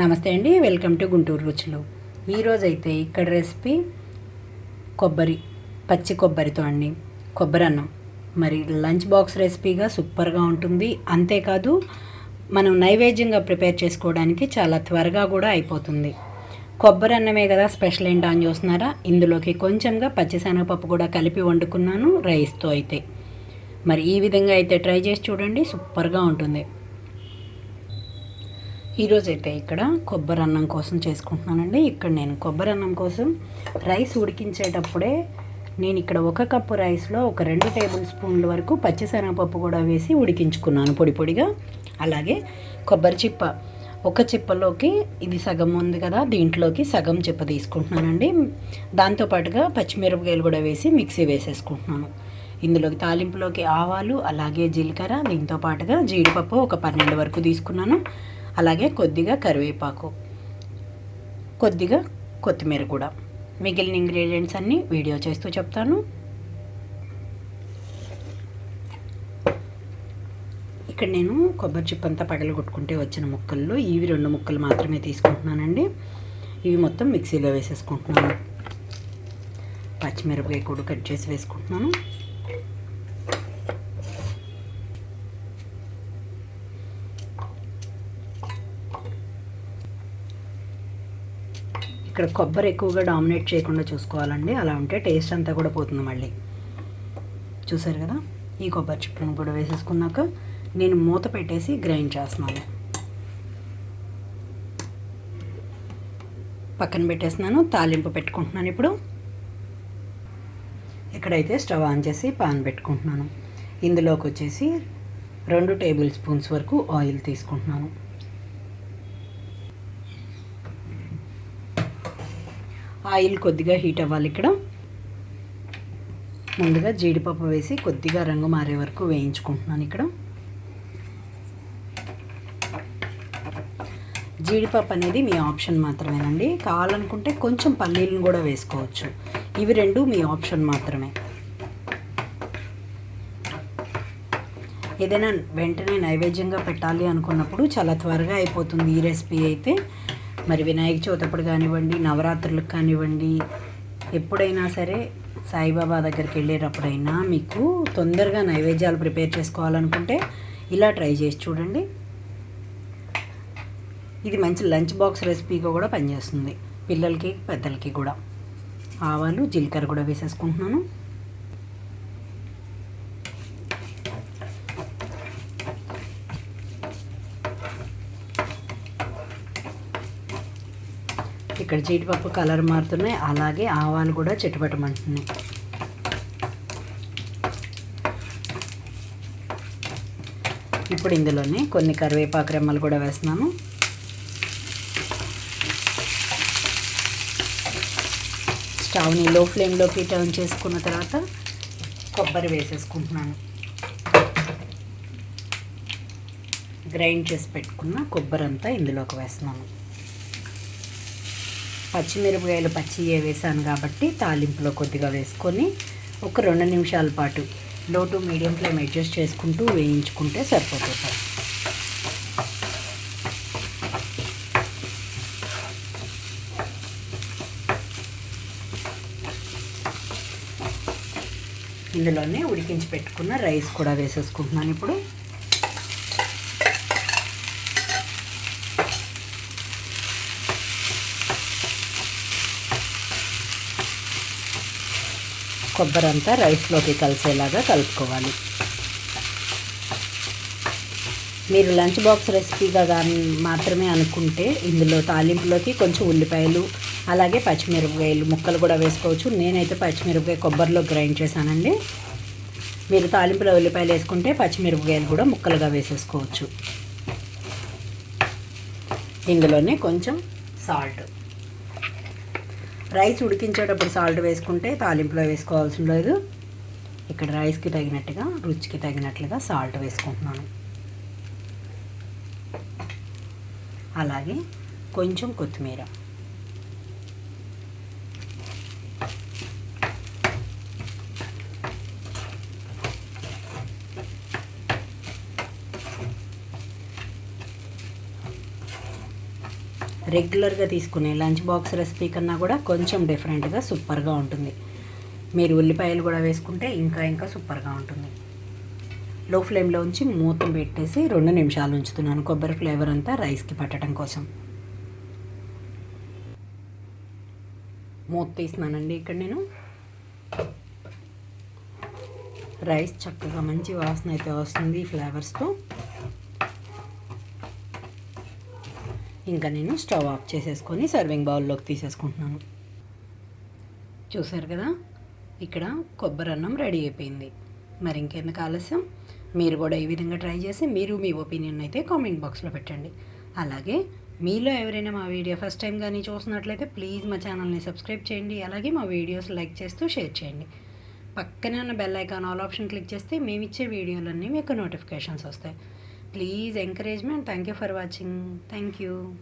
నమస్తే అండి welcome to Guntur రుచులు ఈరోజైతే ఇక్కడ రెసిపీ కొబ్బరి పచ్చి కొబ్బరితో అండి కొబ్బరి అన్నం మరి లంచ్ బాక్స్ రెసిపీగా సూపర్గా ఉంటుంది అంతేకాదు మనం నైవేద్యంగా ప్రిపేర్ చేసుకోవడానికి చాలా త్వరగా కూడా అయిపోతుంది కొబ్బరి అన్నమే కదా స్పెషల్ ఏంటి అని చూస్తున్నారా ఇందులోకి కొంచెంగా పచ్చిశనగపప్పు కూడా కలిపి వండుకున్నాను రైస్తో అయితే మరి ఈ విధంగా అయితే ట్రై చేసి చూడండి సూపర్గా ఉంటుంది ఈరోజు అయితే ఇక్కడ కొబ్బరి అన్నం కోసం చేసుకుంటున్నానండి ఇక్కడ నేను కొబ్బరి అన్నం కోసం రైస్ ఉడికించేటప్పుడే నేను ఇక్కడ ఒక కప్పు రైస్లో ఒక రెండు టేబుల్ స్పూన్ల వరకు పచ్చిశనగపప్పు కూడా వేసి ఉడికించుకున్నాను పొడి పొడిగా అలాగే కొబ్బరి చిప్ప ఒక చిప్పలోకి ఇది సగం ఉంది కదా దీంట్లోకి సగం చిప్ప తీసుకుంటున్నానండి దాంతోపాటుగా పచ్చిమిరపకాయలు కూడా వేసి మిక్సీ వేసేసుకుంటున్నాను ఇందులోకి తాలింపులోకి ఆవాలు అలాగే జీలకర్ర దీంతో పాటుగా జీడిపప్పు ఒక పన్నెండు వరకు తీసుకున్నాను అలాగే కొద్దిగా కరివేపాకు కొద్దిగా కొత్తిమీర కూడా మిగిలిన ఇంగ్రీడియంట్స్ అన్నీ వీడియో చేస్తూ చెప్తాను ఇక్కడ నేను కొబ్బరి చిప్పంతా పగలగొట్టుకుంటే వచ్చిన ముక్కల్లో ఇవి రెండు ముక్కలు మాత్రమే తీసుకుంటున్నానండి ఇవి మొత్తం మిక్సీలో వేసేసుకుంటున్నాను పచ్చిమిరపకాయ కూడా కట్ చేసి వేసుకుంటున్నాను ఇక్కడ కొబ్బరి ఎక్కువగా డామినేట్ చేయకుండా చూసుకోవాలండి అలా ఉంటే టేస్ట్ అంతా కూడా పోతుంది మళ్ళీ చూసారు కదా ఈ కొబ్బరి చిప్పను కూడా వేసేసుకున్నాక నేను మూత పెట్టేసి గ్రైండ్ చేస్తున్నాను పక్కన పెట్టేస్తున్నాను తాలింపు పెట్టుకుంటున్నాను ఇప్పుడు ఇక్కడైతే స్టవ్ ఆన్ చేసి పాన్ పెట్టుకుంటున్నాను ఇందులోకి వచ్చేసి రెండు టేబుల్ స్పూన్స్ వరకు ఆయిల్ తీసుకుంటున్నాను ఆయిల్ కొద్దిగా హీట్ అవ్వాలి ఇక్కడ ముందుగా జీడిపప్పు వేసి కొద్దిగా రంగు మారే వరకు వేయించుకుంటున్నాను ఇక్కడ జీడిపప్పు అనేది మీ ఆప్షన్ మాత్రమేనండి కావాలనుకుంటే కొంచెం పల్లీలను కూడా వేసుకోవచ్చు ఇవి రెండు మీ ఆప్షన్ మాత్రమే ఏదైనా వెంటనే నైవేద్యంగా పెట్టాలి అనుకున్నప్పుడు చాలా త్వరగా అయిపోతుంది ఈ రెసిపీ అయితే మరి వినాయక చవితి అప్పుడు కానివ్వండి నవరాత్రులకు కానివ్వండి ఎప్పుడైనా సరే సాయిబాబా దగ్గరికి వెళ్ళేటప్పుడైనా మీకు తొందరగా నైవేద్యాలు ప్రిపేర్ చేసుకోవాలనుకుంటే ఇలా ట్రై చేసి చూడండి ఇది మంచి లంచ్ బాక్స్ రెసిపీగా కూడా పనిచేస్తుంది పిల్లలకి పెద్దలకి కూడా ఆవాలు జీలకర్ర కూడా వేసేసుకుంటున్నాను ఇక్కడ జీడిపప్పు కలర్ మారుతున్నాయి అలాగే ఆవాలు కూడా చిటపటమంటున్నాయి ఇప్పుడు ఇందులోనే కొన్ని కరివేపాకు రెమ్మలు కూడా వేస్తున్నాను స్టవ్ని లో ఫ్లేమ్లోకి టర్న్ చేసుకున్న తర్వాత కొబ్బరి వేసేసుకుంటున్నాను గ్రైండ్ చేసి పెట్టుకున్న కొబ్బరి అంతా ఇందులోకి వేస్తున్నాను పచ్చిమిరపకాయలు పచ్చి వేసాను కాబట్టి తాలింపులో కొద్దిగా వేసుకొని ఒక రెండు నిమిషాల పాటు లో టు మీడియం ఫ్లేమ్ అడ్జస్ట్ చేసుకుంటూ వేయించుకుంటే సరిపోతుంది ఇందులోనే ఉడికించి పెట్టుకున్న రైస్ కూడా వేసేసుకుంటున్నాను ఇప్పుడు కొబ్బరి అంతా రైస్లోకి కలిసేలాగా కలుపుకోవాలి మీరు లంచ్ బాక్స్ రెసిపీగా కానీ మాత్రమే అనుకుంటే ఇందులో తాలింపులోకి కొంచెం ఉల్లిపాయలు అలాగే పచ్చిమిరపకాయలు ముక్కలు కూడా వేసుకోవచ్చు నేనైతే పచ్చిమిరపకాయ కొబ్బరిలో గ్రైండ్ చేశానండి మీరు తాలింపులో ఉల్లిపాయలు వేసుకుంటే పచ్చిమిరపకాయలు కూడా ముక్కలుగా వేసేసుకోవచ్చు ఇందులోనే కొంచెం సాల్ట్ రైస్ ఉడికించేటప్పుడు సాల్ట్ వేసుకుంటే తాలింపులో వేసుకోవాల్సిన లేదు ఇక్కడ రైస్కి తగినట్టుగా రుచికి తగినట్లుగా సాల్ట్ వేసుకుంటున్నాను అలాగే కొంచెం కొత్తిమీర రెగ్యులర్గా తీసుకునే లంచ్ బాక్స్ రెసిపీ కన్నా కూడా కొంచెం డిఫరెంట్గా సూపర్గా ఉంటుంది మీరు ఉల్లిపాయలు కూడా వేసుకుంటే ఇంకా ఇంకా సూపర్గా ఉంటుంది లో ఫ్లేమ్లో ఉంచి మూత పెట్టేసి రెండు నిమిషాలు ఉంచుతున్నాను కొబ్బరి ఫ్లేవర్ అంతా రైస్కి పట్టడం కోసం మూత తీస్తున్నానండి ఇక్కడ నేను రైస్ చక్కగా మంచి వాసన అయితే వస్తుంది ఫ్లేవర్స్తో ఇంకా నేను స్టవ్ ఆఫ్ చేసేసుకొని సర్వింగ్ బౌల్లోకి తీసేసుకుంటున్నాను చూసారు కదా ఇక్కడ కొబ్బరి అన్నం రెడీ అయిపోయింది మరి ఇంకేమి ఆలస్యం మీరు కూడా ఈ విధంగా ట్రై చేసి మీరు మీ ఒపీనియన్ అయితే కామెంట్ బాక్స్లో పెట్టండి అలాగే మీలో ఎవరైనా మా వీడియో ఫస్ట్ టైం కానీ చూసినట్లయితే ప్లీజ్ మా ఛానల్ని సబ్స్క్రైబ్ చేయండి అలాగే మా వీడియోస్ లైక్ చేస్తూ షేర్ చేయండి పక్కనే ఉన్న bell icon all option click చేస్తే మేము ఇచ్చే వీడియోలన్నీ మీకు నోటిఫికేషన్స్ వస్తాయి Please encourage me and thank you for watching. Thank you.